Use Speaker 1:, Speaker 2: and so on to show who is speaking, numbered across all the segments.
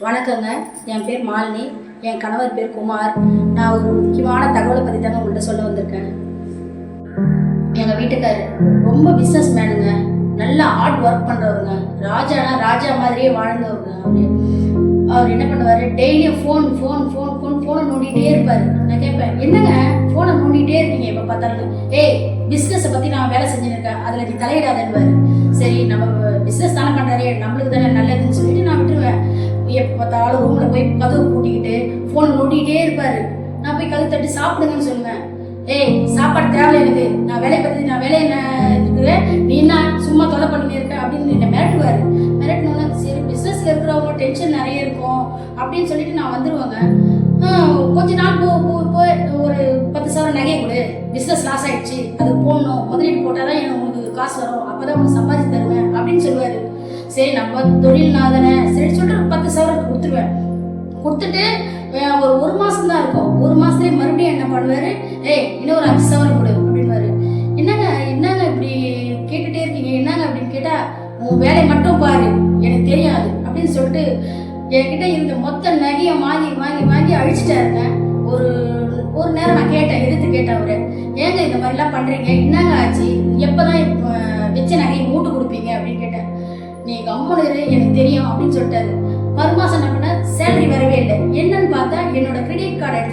Speaker 1: வணக்கங்க. என் பேர் மாலினி. என் கணவர் பேர் குமார். நான் ஒரு முக்கியமான தகவலை பற்றி தாங்க உங்கள்கிட்ட சொல்ல வந்திருக்கேன். எங்கள் வீட்டுக்காரர் ரொம்ப பிஸ்னஸ் மேனுங்க நல்லா ஹார்ட் ஒர்க் பண்ணுறவருங்க ராஜானா ராஜா மாதிரியே வாழ்ந்தவருங்க அவரு. அவர் என்ன பண்ணுவார்? டெய்லியும் ஃபோன் ஃபோன் ஃபோன் ஃபோன் ஃபோனை நோண்டிகிட்டே இருப்பார். நான் கேட்பேன் என்னங்க? ஃபோனை நோண்டிகிட்டே இருக்கீங்க இப்போ பார்த்தாலும்? ஏய் பிஸ்னஸை பற்றி நான் வேலை செஞ்சுருக்கேன் அதில் நீ தலையிடாதன்பார் சரி நம்ம பிஸ்னஸ் தானே பார்த்தாலும் ரூமில் போய் கதவு பூட்டிக்கிட்டு ஃபோன் நோண்டிக்கிட்டே இருப்பார். நான் போய் கதவு தட்டி சாப்பிடுங்கன்னு சொல்லுவேன். ஏய் சாப்பாடு தேவை எனக்கு. நான் வேலையை பற்றி நான் வேலையை என்ன இருக்கிறேன் நீ என்ன சும்மா தொலை பண்ணி இருக்க? அப்படின்னு என்னை மிரட்டுவார். மிரட்டினோன்னா சரி பிஸ்னஸில் இருக்கிறவங்க டென்ஷன் நிறைய இருக்கும் அப்படின்னு சொல்லிட்டு நான் வந்துடுவேங்க கொஞ்ச நாள் போ போ ஒரு பத்து சவரம் நகையை கொடு. பிஸ்னஸ் லாஸ் ஆயிடுச்சு. அது போடணும். முதலீடு போட்டால் தான் எனக்கு உங்களுக்கு காசு வரும். அப்போ தான் உங்களுக்கு சம்பாதிச்சு தருவேன் அப்படின்னு சொல்லுவார். சரி நம்ம தொழில் நாதனை சரி சொல்லிட்டு பத்து ஏய் இன்னும் ஒரு அஞ்சு சவரம் கொடு அப்படின்வாரு என்னங்க என்னங்க இப்படி கேட்டுட்டே இருக்கீங்க? என்னங்க அப்படின்னு கேட்டா உன் வேலையை மட்டும் பாரு எனக்கு தெரியாது அப்படின்னு சொல்லிட்டு என்கிட்ட இருந்த மொத்த நகையை வாங்கி வாங்கி வாங்கி அழிச்சிட்டாருங்க. ஒரு ஒரு நேரம் நான் கேட்டேன் எதிர்த்து கேட்டேன் அவரு. ஏங்க இந்த மாதிரிலாம் பண்றீங்க? என்னங்க ஆச்சு? எப்பதான் இப்ப வச்ச நகையை மூட்டு கொடுப்பீங்க? அப்படின்னு கேட்டேன். நீ கம்மனு எனக்கு தெரியும் அப்படின்னு சொல்லிட்டாரு. மறுமாசம் என்ன பண்ண சேலரி வரவே இல்லை. என்னன்னு பார்த்தா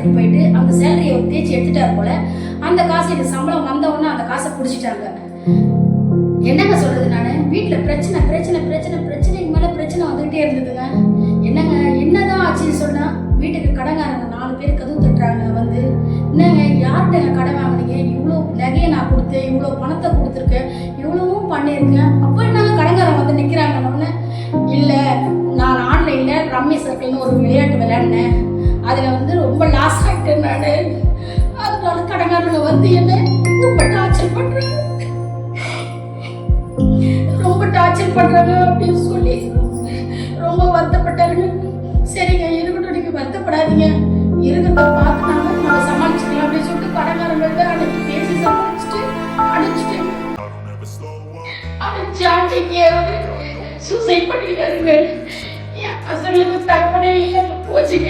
Speaker 1: எடுத்துகிட்டு போயிட்டு அந்த சேலரியை தேய்ச்சி எடுத்துட்டாரு போல அந்த காசு எனக்கு சம்பளம் வந்த உடனே அந்த காசை பிடிச்சிட்டாங்க. என்னங்க சொல்றது நான்? வீட்டுல பிரச்சனை பிரச்சனை பிரச்சனை பிரச்சனைக்கு மேல பிரச்சனை வந்துகிட்டே இருந்ததுங்க. என்னங்க என்னதான் ஆச்சுன்னு சொன்னா வீட்டுக்கு கடங்காரங்க நாலு பேர் கதவு தட்டுறாங்க வந்து என்னங்க யார்கிட்ட கடன் வாங்கினீங்க? இவ்வளோ நகையை நான் கொடுத்தேன் இவ்வளோ பணத்தை கொடுத்துருக்கேன் இவ்வளவும் பண்ணியிருக்கேன். அப்போ என்னங்க கடங்காரன் வந்து நிற்கிறாங்கன்னு இல்லை நான் ஆன்லைனில் ரம்மி சர்க்கிள்னு ஒரு விளையாட்டு விளையாடினேன். அதில் வந்து நான் அதனால கடங்காரங்க வந்து என்ன ரொம்ப டார்ச்சர் பண்றாங்க. ரொம்ப டார்ச்சர் பண்றாங்க அப்படின்னு சொல்லி ரொம்ப வருத்தப்பட்டாருங்க சரிங்க இருக்கட்டும் நீங்க வருத்தப்படாதீங்க. இருக்கிறத பார்த்து நாங்க நம்ம சமாளிச்சுக்கலாம் அப்படின்னு சொல்லிட்டு கடங்காரங்கள்ட்ட அன்னைக்கு பேசி சமாளிச்சுட்டு அடிச்சுட்டு அனுப்பிச்சு அன்னைக்கு சூசைட் பண்ணிட்டாருங்க. என் பசங்களுக்கு தகவலே இல்லை போச்சுங்க